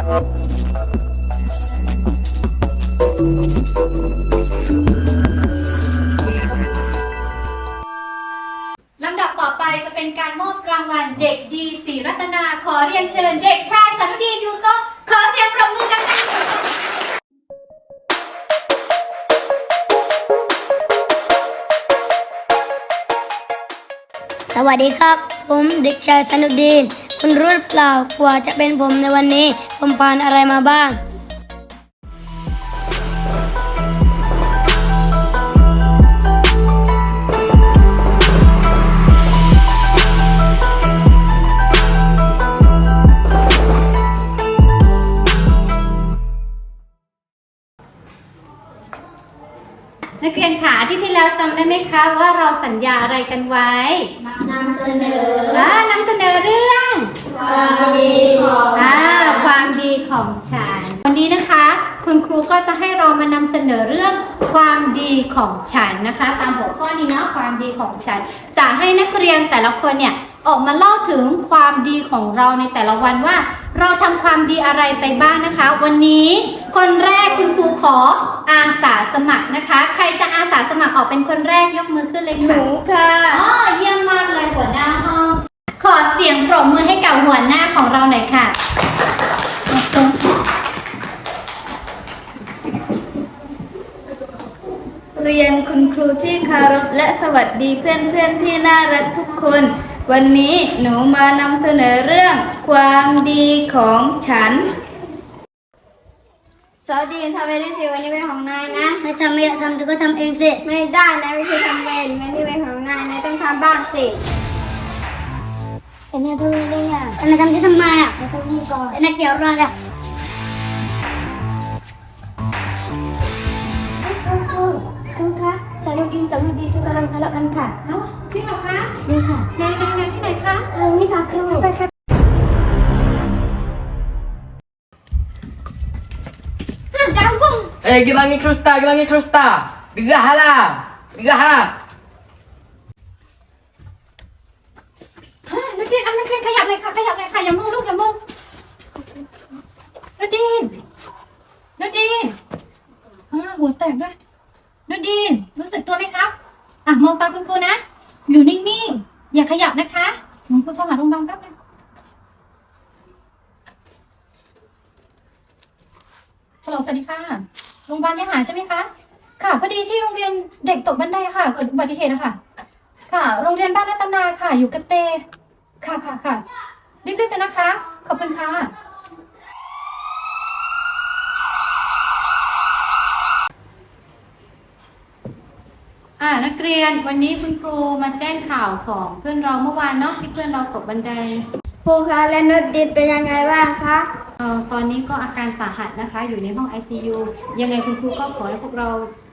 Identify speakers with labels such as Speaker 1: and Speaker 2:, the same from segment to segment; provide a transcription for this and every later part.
Speaker 1: ลำดับต่อไปจะเป็นการมอบรางวัลเด็กดีศรีรัตนาขอเรียนเชิญเด็กชายสันดียูโซฟขอเสียงปรบมือดังๆ
Speaker 2: สวัสดีครับ ผมเด็กชายสนุดดีน คุณรู้หรือเปล่ากว่าจะเป็นผมในวันนี้ ผมผ่านอะไรมาบ้าง
Speaker 1: นักเรียนขาที่ที่แล้วจำได้ไหมคะว่าเราสัญญาอะไรกันไว้
Speaker 2: นำเสนอ
Speaker 1: อ่านำเสนอเรื่อง
Speaker 2: ความดีของ
Speaker 1: อ่าความดีของฉัน วันนี้นะคะ คุณครูก็จะให้เรามานำเสนอเรื่องความดีของฉันนะคะ ตามหัวข้อนี้นะความดีของฉัน จะให้นักเรียนแต่ละคนเนี่ยออกมาเล่าถึงความดีของเราในแต่ละวันว่า เราทำความดีอะไรไปบ้างนะคะ วันนี้คนแรกคุณครูขออาสาสมัครนะคะ ใครจะอาสาสมัครออกเป็นคนแรกยกมือขึ้นเลยค่ะ
Speaker 3: หนูค่ะ
Speaker 1: อ๋อเยี่ยมมากเลยหัวหน้าห้องข อเสียงปรบมือให้กับหัวหน้าของเราหน่อยค่ะ
Speaker 3: เรียนคุณครูที่คารพและสวัสดีเพื่อนๆที่น่ารักทุกคน วันนี้หนูมานำเสนอเรื่องความดีของฉัน
Speaker 2: สวัสดีทำเวรสิวันนี้เป็นของนายนะ ไม่ทำไม่อยากทำเธอก็ทำเองสิ ไม่ได้นะไม่ใช่ทำเวรวันนี้เป็นของนายนายต้องทำบ้างสิ เป็นนายทำเองอะเป็นนายทำที่ทำไมอะนายทำนี่ก่อนเป็นนายเกี่ยวอะไรอะคุณคะสารุดีกับลูกดีคือกำลังทะเลาะกันค่ะ
Speaker 1: เอ้าจริงเหรอคะ
Speaker 2: นี่ค่ะ
Speaker 1: ไหนไหนไหนที่ไหนคะ
Speaker 2: เออนี่ค่ะคือไปค่ะ
Speaker 1: ดาวกุ้ง
Speaker 4: Eh, pergi panggil Krusta, pergi panggil Krusta. Derah lah. Derah lah.
Speaker 1: อ่า นักเรียนเอานักเรียนขยับเลยค่ะ ขยับเลยค่ะ อย่ามุ่งลูกอย่ามุ่งนัดีนนัดีนอ่าหัวแตกด้วยนัดีนรู้สึกตัวไหมครับ อะมองตาคุณครูนะ อยู่นิ่งๆ อย่าขยับนะคะคุณครูโทรหาโรงพยาบาลแป๊บนึงฮัลโหลสวัสดีค่ะ โรงพยาบาลยาหาใช่ไหมคะ ค่ะ พอดีที่โรงเรียนเด็กตกบันไดค่ะ เกิดอุบัติเหตุนะคะค่ะ โรงเรียนบ้านรัตนาค่ะ อยู่กระเต ค่ะค่ะค่ะรีบๆเลยนะคะ ขอบคุณค่ะ อ่านักเรียนวันนี้คุณครูมาแจ้งข่าวของเพื่อนเราเมื่อวานเนาะที่เพื่อนเราตกบันได
Speaker 2: ครูคะและนุชดินเป็นยังไงบ้างคะ
Speaker 1: เอ่อตอนนี้ก็อาการสาหัสนะคะ อยู่ในห้อง ICU ยังไงคุณครูก็ขอให้พวกเรา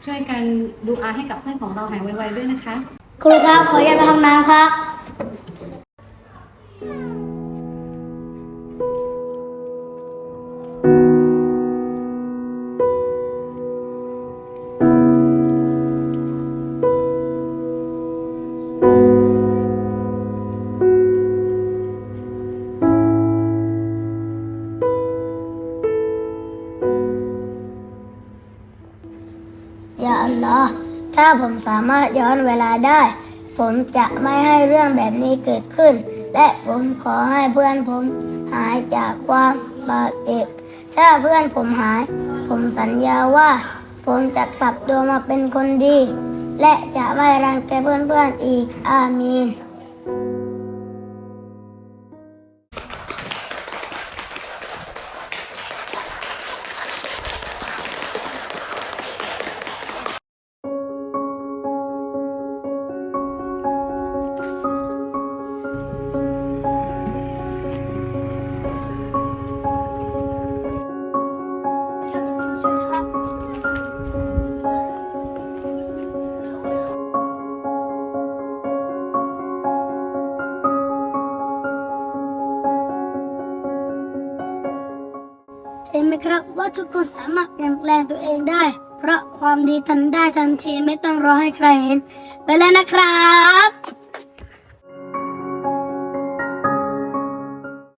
Speaker 1: ช่วยกันดูอาให้กับเพื่อนของเราหายไวๆด้วยนะคะ
Speaker 2: ครูครับขออยากไปห้องน้ำครับ ถ้าผมสามารถย้อนเวลาได้ ผมจะไม่ให้เรื่องแบบนี้เกิดขึ้น และผมขอให้เพื่อนผมหายจากความบาดเจ็บ ถ้าเพื่อนผมหาย ผมสัญญาว่า ผมจะกลับตัวมาเป็นคนดี และจะไม่รังแกเพื่อนๆอีกอามีน นไหมครับ ว่าทุกคนสามารถเปลี่ยนแปลงตัวเองได้ เพราะความดีทันได้ทันทีไม่ต้องรอให้ใครเห็น ไปแล้วนะครับ